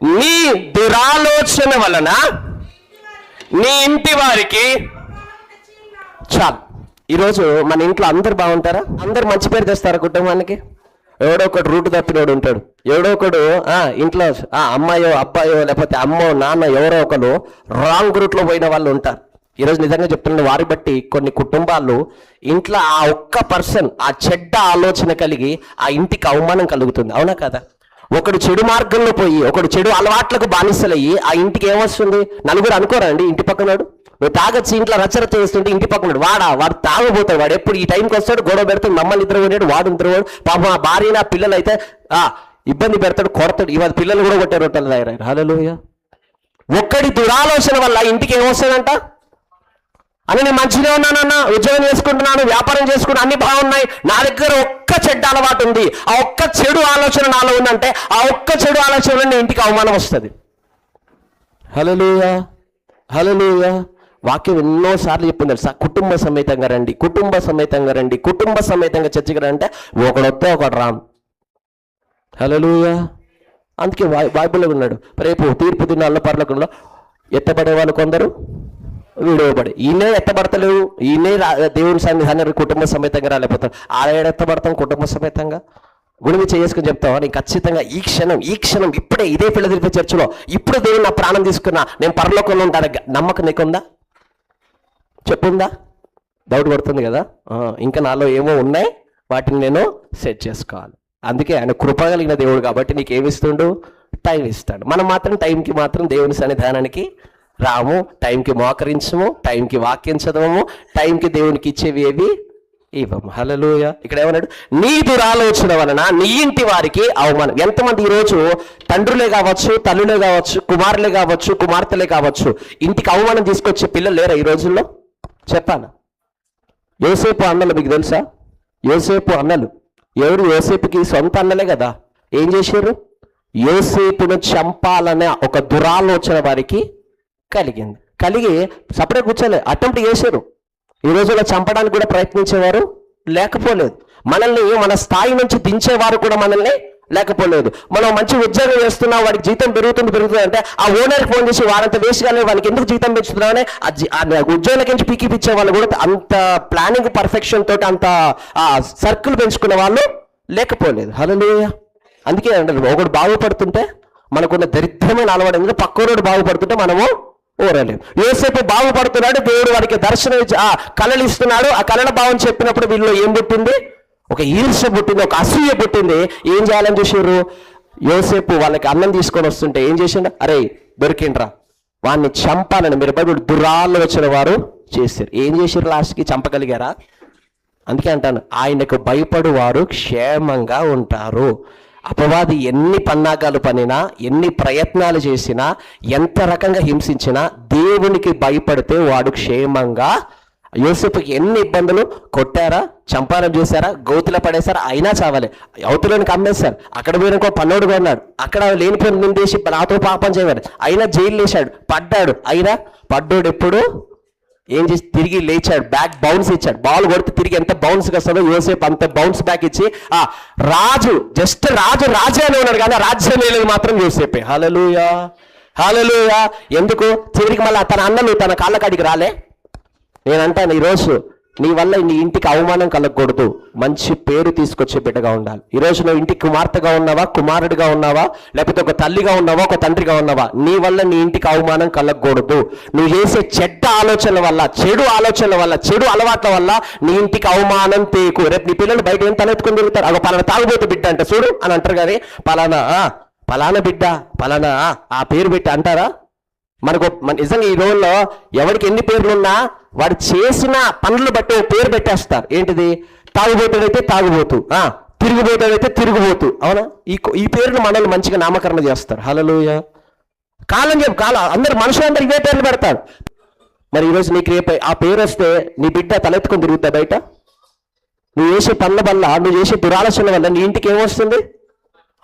నీ దురాలోచన వలన నీ ఇంటి వారికి చాలు. ఈరోజు మన ఇంట్లో అందరు బాగుంటారా? అందరు మంచి పేరు తెస్తారా కుటుంబానికి? ఎవడో ఒకడు రూట్ తప్పినోడు ఉంటాడు. ఎవడో ఒకడు ఇంట్లో ఆ, అమ్మాయో అబ్బాయో లేకపోతే అమ్మో నాన్న ఎవరో ఒకరు రాంగ్ రూట్లో పోయిన వాళ్ళు ఉంటారు. ఈరోజు నిజంగా చెప్తున్న వారి బట్టి కొన్ని కుటుంబాలు ఇంట్లో ఆ ఒక్క పర్సన్ ఆ చెడ్డ ఆలోచన కలిగి ఆ ఇంటికి అవమానం కలుగుతుంది. అవునా కదా? ఒకడు చెడు మార్గంలో పోయి ఒకడు చెడు అలవాట్లకు బానిసలయ్యి ఆ ఇంటికి ఏమొస్తుంది? నలుగురు అనుకోరా అండి ఇంటి పక్కనాడు నువ్వు తాగొచ్చి ఇంట్లో రచరచ చేస్తుంటే ఇంటి పక్కనాడు వాడా. వాడు తాగబోతాడు వాడు ఎప్పుడు ఈ టైంకి వస్తాడు గొడవ పెడతాడు మమ్మల్ని ఇద్దరు కొన్నాడు వాడు ఇద్దరు పాప మా భార్య నా పిల్లలు అయితే ఆ ఇబ్బంది పెడతాడు కొడతాడు. ఇవాళ పిల్లలు కూడా కొట్టారు రొట్టెల దగ్గర. హలోయ ఒక్కడి దురాలోచన వల్ల ఇంటికి ఏమొస్తుందంట అని నేను మంచిగా ఉన్నానన్నా ఉద్యోగం చేసుకుంటున్నాను వ్యాపారం చేసుకుంటూ అన్ని బాగున్నాయి. నా దగ్గర ఒక్క చెడ్డ అలవాటు ఉంది. ఆ ఒక్క చెడు ఆలోచన నాలో ఉందంటే ఆ ఒక్క చెడు ఆలోచన నీ ఇంటికి అవమానం వస్తుంది. హలోయా హలోయా వాక్యం ఎన్నోసార్లు చెప్పింది తెలుసా? కుటుంబ సమేతంగా రండి. కుటుంబ సమేతంగా రండి. కుటుంబ సమేతంగా చర్చకి రండి అంటే ఒకడు వస్తే ఒకడు రామ్. హలోయా అందుకే బై- బైబిల్లో ఉన్నాడు. రేపు తీర్పు దినాల్లో పర్లకంలో ఎత్తబడే వాళ్ళు కొందరు. విడవబడి. ఈయనే ఎత్తబడతలేవు ఈయనే దేవుని సన్నిధానం కుటుంబ సమేతంగా రాలేకపోతారు ఆడ ఎత్తబడతాం కుటుంబ సమేతంగా? గుడిమి చేసుకుని చెప్తావా? నేను ఖచ్చితంగా ఈ క్షణం ఈ క్షణం ఇప్పుడే ఇదే పిల్ల చర్చలో ఇప్పుడు దేవుడు నా ప్రాణం తీసుకున్నా నేను పరలోకంలో ఉంటాను. నమ్మకం నీకుందా? చెప్పుందా? డౌట్ పడుతుంది కదా? ఇంకా నాలో ఏమో ఉన్నాయి? వాటిని నేను సెట్ చేసుకోవాలి. అందుకే ఆయన కృప కలిగిన దేవుడు కాబట్టి నీకు ఏమిస్తుండు టైం ఇస్తాడు. మనం మాత్రం టైంకి మాత్రం దేవుని సన్నిధానానికి రాము టైంకి మోకరించము టైంకి వాక్యం చదవము టైంకి దేవునికి ఇచ్చేవి ఏవి? ఇవ్వము. హలలోయ ఇక్కడ ఏమన్నాడు? నీ దురాలోచన వలన నీ ఇంటి వారికి అవమానం. ఎంతమంది ఈరోజు తండ్రులే కావచ్చు తల్లులే కావచ్చు కుమారులే కావచ్చు కుమార్తెలే కావచ్చు ఇంటికి అవమానం తీసుకొచ్చే పిల్లలు లేరా ఈ రోజుల్లో? చెప్పాను? యోసేపు అన్నలు మీకు తెలుసా? యోసేపు అన్నలు. ఎవరు? యోసేపుకి సొంత అన్నలే కదా. ఏం చేశారు? యోసేపును చంపాలనే ఒక దురాలోచన వారికి కలిగింది. కలిగి సపరేట్ కూర్చోలే అటెంప్ట్ చేశారు. ఈ రోజుల్లో చంపడానికి కూడా ప్రయత్నించేవారు లేకపోలేదు. మనల్ని మన స్థాయి నుంచి దించేవారు కూడా మనల్ని లేకపోలేదు. మనం మంచి ఉద్యోగం చేస్తున్నాం వాడికి జీతం పెరుగుతుంది పెరుగుతుంది అంటే ఆ ఓనర్కి ఫోన్ చేసి వాడంత వేసుగానే వాళ్ళకి ఎందుకు జీతం పెంచుతున్నామని ఆ జీ- ఉద్యోగాలకి పీకిపిచ్చే వాళ్ళు కూడా అంత ప్లానింగ్ పర్ఫెక్షన్ తోటి అంత సర్కిల్ పెంచుకునే వాళ్ళు లేకపోలేదు. హలో అందుకే అంటారు ఒకడు బాగుపడుతుంటే మనకున్న దరిద్రమైన అలవాటు ఎందుకంటే పక్కనోడు బాగుపడుతుంటే మనము ఓరలేము యోసేపు బాగుపడుతున్నాడు దేవుడు వాడికి దర్శనం ఇచ్చి ఆ కళలు ఇస్తున్నాడు. ఆ కళల భావం చెప్పినప్పుడు వీళ్ళు ఏం పుట్టింది? ఒక ఈర్ష పుట్టింది ఒక అసూయ పుట్టింది. ఏం చేయాలని చూసారు యోసేపు వాళ్ళకి అన్నం తీసుకొని వస్తుంటే ఏం చేసిండు? అరే దొరికిండ్రా. వాడిని చంపాలని మీరు దురాల్లో వచ్చిన వారు చేశారు ఏం చేశారు లాస్ట్కి? చంపగలిగారా? అందుకే అంటాను ఆయనకు భయపడు వారు క్షేమంగా ఉంటారు. అపవాది ఎన్ని పన్నాగాలు పనినా ఎన్ని ప్రయత్నాలు చేసినా ఎంత రకంగా హింసించినా దేవునికి భయపడితే వాడు క్షేమంగా యోసేపుకి ఎన్ని ఇబ్బందులు కొట్టారా చంపారం చేశారా గోతుల పడేశారా అయినా చావాలి. అవతలోనికి కమ్మేశారు అక్కడ పోయిన ఇంకో పన్నోడు కొన్నాడు అక్కడ లేనిపోయిన నిందేసి నాతో పాపం చేయమని. అయినా జైలు వేశాడు పడ్డాడు. అయినా పడ్డోడు ఎప్పుడు ఏం చేసి తిరిగి లేచాడు బ్యాక్ బౌన్స్ ఇచ్చాడు. బాల్ కొడితే తిరిగి ఎంత బౌన్స్ వస్తుందో యోసేపు అంత బౌన్స్ బ్యాక్ ఇచ్చి ఆ రాజు జస్ట్ రాజు రాజే అని ఉన్నాడు కానీ రాజ్యం లేదు మాత్రం యోసేపే హలలుయా హలలుయా ఎందుకు? చివరికి మళ్ళీ తన అన్నలు తన కాళ్ళ కాడికి రాలే. నేను అంటాను ఈరోజు నీ వల్ల నీ ఇంటికి అవమానం కలగకూడదు. మంచి పేరు తీసుకొచ్చే బిడ్డగా ఉండాలి. ఈరోజు నువ్వు ఇంటికి కుమార్తెగా ఉన్నావా కుమారుడిగా ఉన్నావా లేకపోతే ఒక తల్లిగా ఉన్నావా ఒక తండ్రిగా ఉన్నావా? నీ వల్ల నీ ఇంటికి అవమానం కలగకూడదు. నువ్వు చేసే చెడ్డ ఆలోచనల వల్ల చెడు ఆలోచనల వల్ల చెడు అలవాట్ల వల్ల నీ ఇంటికి అవమానం తేకు. రేపు నీ పిల్లలు బయట ఏం తలెత్తుకొని తిరుగుతారు? అగో పలానా తాగుబోతు బిడ్డ అంటే చూడు అని అంటారు కానీ పలానా పలానా బిడ్డ పలానా ఆ, ఆ పేరు పెట్టి అంటారా? మనకు మన నిజంగా ఈ రోజుల్లో ఎవరికి ఎన్ని పేర్లున్నా వాడు చేసిన పనులు బట్టి పేరు పెట్టేస్తారు. ఏంటిది? తాగుబోతుడైతే తాగుబోతు. ఆ తిరిగిపోతూ. తిరుగుబోతు అవునా? ఈ ఈ పేరును మనల్ని మంచిగా నామకరణ చేస్తారు. హలలోయ కాలం చెప్పు కాలం. అందరు మనుషులందరూ ఇవే పేర్లు పెడతారు. మరి ఈరోజు నీకు రేపు ఆ పేరు వస్తే నీ బిడ్డ తలెత్తుకొని తిరుగుతా బయట? నువ్వు చేసే పనుల వల్ల నువ్వు చేసే దురాలోచన వల్ల నీ ఇంటికి ఏమొస్తుంది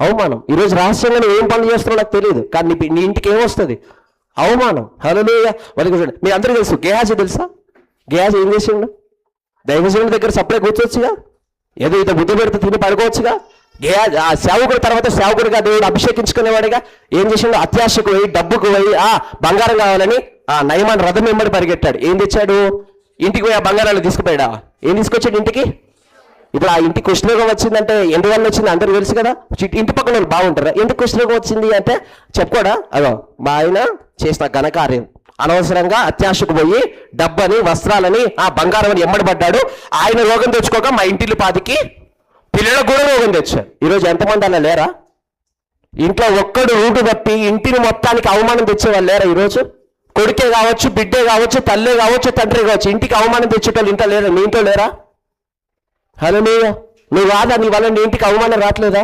అవమానం. ఈరోజు రహస్యంగా నువ్వు ఏం పనులు చేస్తున్నావు నాకు తెలియదు. కానీ నీ నీ ఇంటికి ఏమొస్తుంది అవమానం. హలోయ వాళ్ళకి చూడండి. మీ అందరికీ తెలుసు గేహాజీ తెలుసా? గేహాజీ ఏం చేసిండు? దైవజనుడి దగ్గర సప్లై కూర్చోవచ్చుగా ఏదో ఇంత బుద్ధి పెడితే తిని పడుకోవచ్చుగా? ఏ ఆ సేవకుడు తర్వాత సేవకుడిగా దేవుడు అభిషేకించుకునేవాడిగా ఏం చేసిండు? అత్యాశకు పోయి డబ్బుకు పోయి ఆ బంగారం కావాలని ఆ నయమాన్ రథం వెంబడి పరిగెట్టాడు ఏం తెచ్చాడు? ఇంటికి పోయి ఆ బంగారాలు తీసుకుపోయాడా? ఏం తీసుకొచ్చాడు ఇంటికి? ఇప్పుడు ఆ ఇంటికి కుష్ఠరోగం వచ్చిందంటే ఎందువల్ల వచ్చింది? అందరూ తెలుసు కదా. ఇంటి పక్కన వాళ్ళు బాగుంటారా? ఎందుకు కుష్ఠరోగం వచ్చింది అంటే చెప్పుకోడా? అదో మా ఆయన చేసిన ఘనకార్యం. అనవసరంగా అత్యాశకు పోయి డబ్బని వస్త్రాలని ఆ బంగారం అని ఎమ్మడబడ్డాడు. ఆయన రోగం తెచ్చుకోక మా ఇంటిల్లి పాతికి పిల్లలకు కూడా రోగం తెచ్చారు ఈరోజు ఎంతమంది అలా లేరా? ఇంట్లో ఒక్కడు రూటు తప్పి ఇంటిని మొత్తానికి అవమానం తెచ్చేవాళ్ళు లేరా ఈరోజు? కొడుకే కావచ్చు బిడ్డే కావచ్చు తల్లే కావచ్చు తండ్రి కావచ్చు ఇంటికి అవమానం తెచ్చేటోళ్ళు ఇంట్లో లేరా? మీ ఇంట్లో లేరా? హలో నువ్వు కాదా నీ వల్ల ఇంటికి అవమానం రావట్లేదా?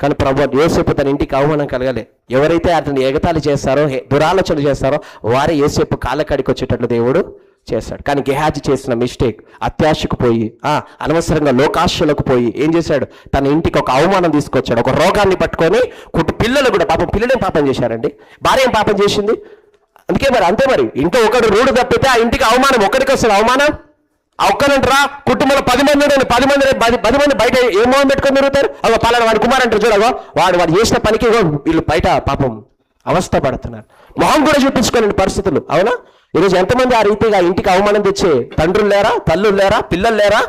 కానీ ప్రభు యోసేపు తన ఇంటికి అవమానం కలగలే. ఎవరైతే అతని ఎగతాళి చేస్తారో దురాలోచనలు చేస్తారో వారే ఏసేపు కాళ్ళకాడికి వచ్చేటట్లు దేవుడు చేశాడు కానీ గెహాజీ చేసిన మిస్టేక్ అత్యాశకు పోయి అనవసరంగా లోకాశలకు పోయి ఏం చేశాడు? తన ఇంటికి ఒక అవమానం తీసుకొచ్చాడు. ఒక రోగాన్ని పట్టుకొని కుట్టు పిల్లలు కూడా పాపం పిల్లలేం పాపం చేశారండి? భార్య ఏం పాపం చేసింది? అందుకే మరి అంతే మరి. ఇంట్లో ఒకడు రూడు తప్పితే ఆ ఇంటికి అవమానం ఒకరికి వస్తుంది అవమానం? ఒక్కనంటారా కుటుంబంలో పది మంది ఉన్నారు, పది మంది పది పది మంది బయట ఏ మొహం పెట్టుకొని తిరుగుతారు? అగో పలానా వాడి కుమార్ అంటారు చూడగో వాడు వాడు చేసిన పనికి వీళ్ళు బయట పాపం అవస్థ పడుతున్నారు. మొహం కూడా చూపించుకోలేని పరిస్థితులు అవునా? ఈరోజు ఎంతమంది ఆ రీతిగా ఇంటికి అవమానం తెచ్చే తండ్రులు లేరా తల్లులు లేరా పిల్లలు లేరా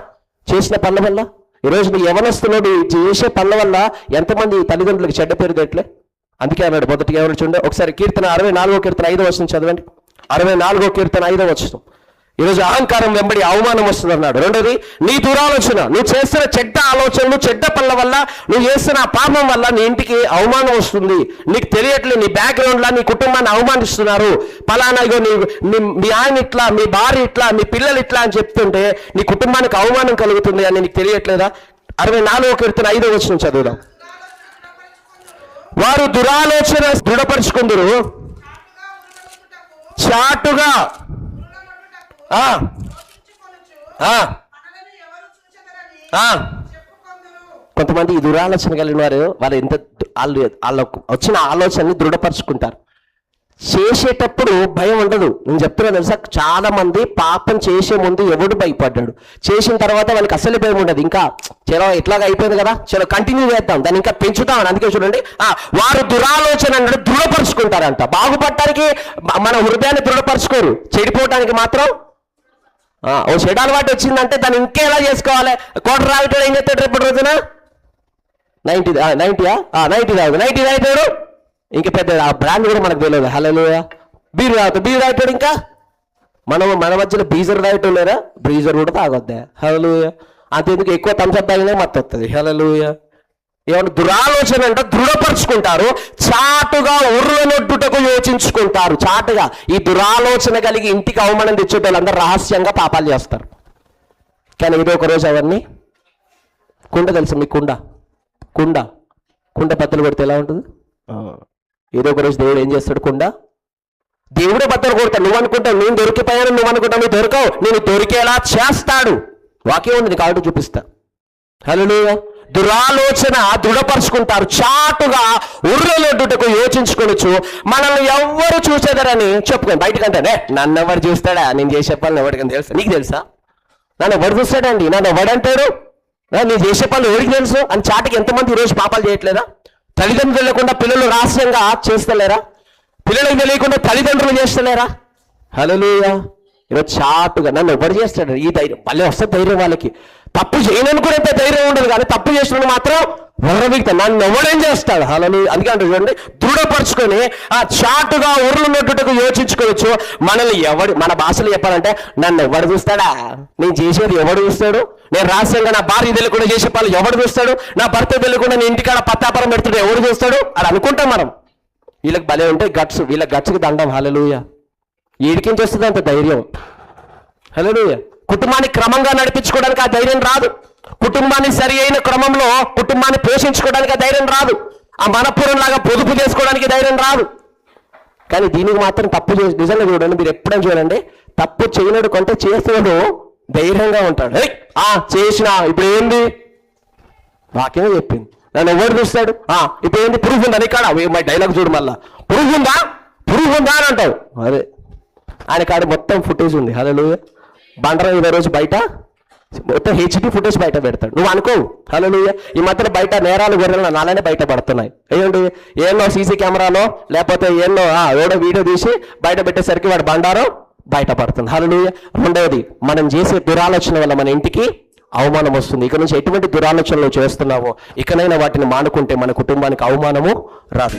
చేసిన పనుల వల్ల? ఈరోజు మీ యవనస్తులు చేసే పనుల వల్ల ఎంతమంది తల్లిదండ్రులకు చెడ్డ పేరు తెట్లే? అందుకే అన్నాడు మొదటిగా ఎవరు చూడండి. ఒకసారి కీర్తన అరవై నాలుగో కీర్తన ఐదో వచ్చిన చదవండి. అరవై నాలుగో కీర్తన ఐదో వస్తుంది ఈరోజు అహంకారం వెంబడి అవమానం వస్తుంది అన్నాడు రెండోది నీ దురాలోచన నువ్వు చేస్తున్న చెడ్డ ఆలోచనలు చెడ్డ పనుల వల్ల నువ్వు చేస్తున్న పాపం వల్ల నీ ఇంటికి అవమానం వస్తుంది. నీకు తెలియట్లేదు నీ బ్యాక్గ్రౌండ్లో నీ కుటుంబాన్ని అవమానిస్తున్నారు. పలానా ఇగో నీ మీ ఆయన ఇట్లా మీ భార్య ఇట్లా మీ పిల్లలు ఇట్లా అని చెప్తుంటే నీ కుటుంబానికి అవమానం కలుగుతుంది అని నీకు తెలియట్లేదా? అరవై నాలుగో కీర్తన ఐదో వచ్చిన చదువుదాం. వారు దురాలోచన దృఢపరుచుకుందరు. చాటుగా కొంతమంది ఈ దురాలోచన కలిగిన వారు వాళ్ళు ఎంత వాళ్ళు వాళ్ళకు వచ్చిన ఆలోచనని దృఢపరుచుకుంటారు. చేసేటప్పుడు భయం ఉండదు. నేను చెప్తున్నా తెలుసా? చాలా మంది పాపం చేసే ముందు ఎవడు భయపడ్డాడు? చేసిన తర్వాత వాళ్ళకి అసలు భయం ఉండదు. ఇంకా చలో ఎట్లాగా అయిపోయింది కదా? చలో కంటిన్యూ చేద్దాం. దాన్ని ఇంకా పెంచుతాం అందుకే చూడండి. ఆ, వారు దురాలోచన అంటే దృఢపరుచుకుంటారంట. బాగుపడటానికి మన హృదయాన్ని దృఢపరచుకోరు. చెడిపోవటానికి మాత్రం ఓ చెడు అలవాటు వచ్చిందంటే దాన్ని ఇంకేలా చేసుకోవాలి? కోట రావిటాడు ఏం చేస్తాడు రేపటి రోజున? నైన్టీ నైన్టీయా? నైన్టీ తాగు. నైన్టీ తాగుతాడు ఇంక పెద్ద ఆ బ్రాండ్ కూడా మనకు తెలియదు. హలో బీరు తాగుతాడు బీరు తాగుతాడు ఇంకా? మనం మన మధ్యలో బీజర్ తాగటం లేరా? బ్రీజర్ కూడా తాగొద్దా. హలో అంతేందుకు? ఎక్కువ థమ్స్అప్ తాగినా మత్తు వస్తుంది హలో ఏమన్నా దురాలోచన అంటే దృఢపరుచుకుంటారు చాటుగా ఉర్రనొడ్డుటకు యోచించుకుంటారు. చాటుగా ఈ దురాలోచన కలిగి ఇంటికి అవమానం తెచ్చేటోళ్ళందరూ రహస్యంగా పాపాలు చేస్తారు. కానీ ఏదో ఒక రోజు అవన్నీ కుండ తెలుసు మీ కుండ? కుండ. కుండ బద్దలు కొడితే ఎలా ఉంటుంది. ఏదో ఒక రోజు దేవుడు ఏం చేస్తాడు కుండ? దేవుడే బద్దలు కొడతాడు. నువ్వు అనుకుంటావు నేను దొరికిపోయాను నువ్వు అనుకుంటావు నువ్వు దొరకవు. నేను దొరికేలా చేస్తాడు. వాక్యం ఉంది ఆవిడ చూపిస్తా. హలో దురాలోచన దృఢపరుచుకుంటారు. చాటుగా ఉర్రలొడ్డుటకు యోచించుకొనొచ్చు మనల్ని ఎవ్వరు చూసేదరని చెప్పుకొని బయటకంటే నన్ను ఎవరు చూస్తాడా? నేను చేసే పనులు ఎవరికని తెలుసా? నీకు తెలుసా? నన్ను ఎవరు చూస్తాడండి? నన్ను ఎవడంటాడు? నేను చేసే పనులు ఎవరికి తెలుసు? అని చాటుకి ఎంతమంది ఈరోజు పాపాలు చేయట్లేదా? తల్లిదండ్రులు లేకుండా పిల్లలు రహస్యంగా చేస్తలేరా? పిల్లలకు తెలియకుండా తల్లిదండ్రులు చేస్తలేరా? హలో ఈరోజు చాటుగా నన్ను ఎవరు చేస్తాడు? ఈ ధైర్యం. భలే వస్తే ధైర్యం వాళ్ళకి. తప్పు చేయననుకునేంత ధైర్యం ఉండదు కానీ తప్పు చేసిన మాత్రం వరవిక్త నన్ను ఎవడేం చేస్తాడు? అలా అందుకే అంటే చూడండి దృఢపరుచుకొని ఆ చాటుగా ఉరులున్నట్టుకు యోచించుకోవచ్చు. మనల్ని ఎవడు మన భాషలో చెప్పాలంటే నన్ను ఎవడు చూస్తాడా? నేను చేసేది ఎవడు చూస్తాడు? నేను రహస్యంగా నా భార్య తెలియకుండా చేసే పనులు ఎవడు చూస్తాడు? నా భర్త తెలియకుండా నేను ఇంటికాడ పత్తాపరం పెడుతుంటే ఎవడు చూస్తాడు? అని అనుకుంటాం మనం. వీళ్ళకి భలే ఉంటాయి గట్స్ వీళ్ళ గట్స్కి దండం. హాలలుయా ఏడికించి వస్తుంది అంత ధైర్యం? హలో కుటుంబాన్ని క్రమంగా నడిపించుకోవడానికి ఆ ధైర్యం రాదు. కుటుంబాన్ని సరి అయిన క్రమంలో కుటుంబాన్ని పోషించుకోవడానికి ఆ ధైర్యం రాదు. ఆ మనపూర్వం లాగా పొదుపు చేసుకోవడానికి ధైర్యం రాదు. కానీ దీనికి మాత్రం తప్పు చేసి నిజంగా చూడండి మీరు ఎప్పుడైనా చూడండి తప్పు చేయనడు కొంటే చేస్తున్నాడు ధైర్యంగా ఉంటాడు. ఆ చేసిన ఇప్పుడు ఏంది? వాక్యమే చెప్పింది. నన్ను ఎవరు చూస్తాడు? ఆ ఇప్పుడు ఏంది? ప్రూఫ్ ఉందా ఇక్కడ మై డైలాగ్ చూడు మళ్ళా. ప్రూఫ్ ఉందా? ప్రూఫ్ ఉందా అని అంటావు అదే ఆయన కాడ మొత్తం ఫుటేజ్ ఉంది. హలో బండరం ఇదే రోజు బయట. మొత్తం హెచ్డి ఫుటేజ్ బయట పెడతాడు. నువ్వు అనుకో. హలో ఈ మధ్యన బయట నేరాలు గొర్రెలు నాలనే బయట పడుతున్నాయి. ఏంటి? ఏన్నో సీసీ కెమెరాలో లేకపోతే ఏమో ఆ, ఎవడో వీడియో తీసి బయట పెట్టేసరికి వాడు బండారం బయట పడుతుంది. హలో రెండవది మనం చేసే దురాలోచన వల్ల మన ఇంటికి అవమానం వస్తుంది. ఇక నుంచి ఎటువంటి దురాలోచనలు చేస్తున్నావో ఇకనైనా వాటిని మానుకుంటే మన కుటుంబానికి అవమానము రాదు.